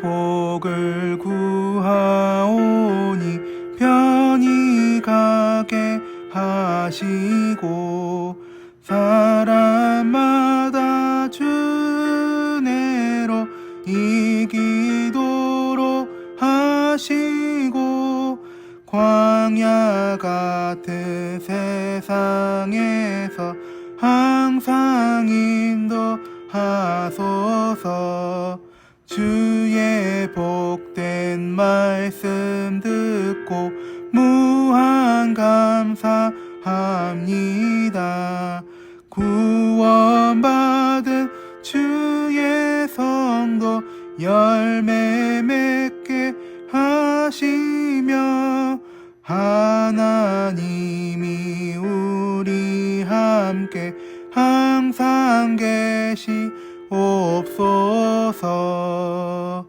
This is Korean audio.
복을 구하오니 편히 가게 하시고 사람마다 주내로 이기도록 하시고 광야 같은 세상에서 하소서 주의 복된 말씀 듣고 무한 감사합니다. 구원받은 주의 성도 열매 맺게 하시며 하나님이 우리 함께 항상 So.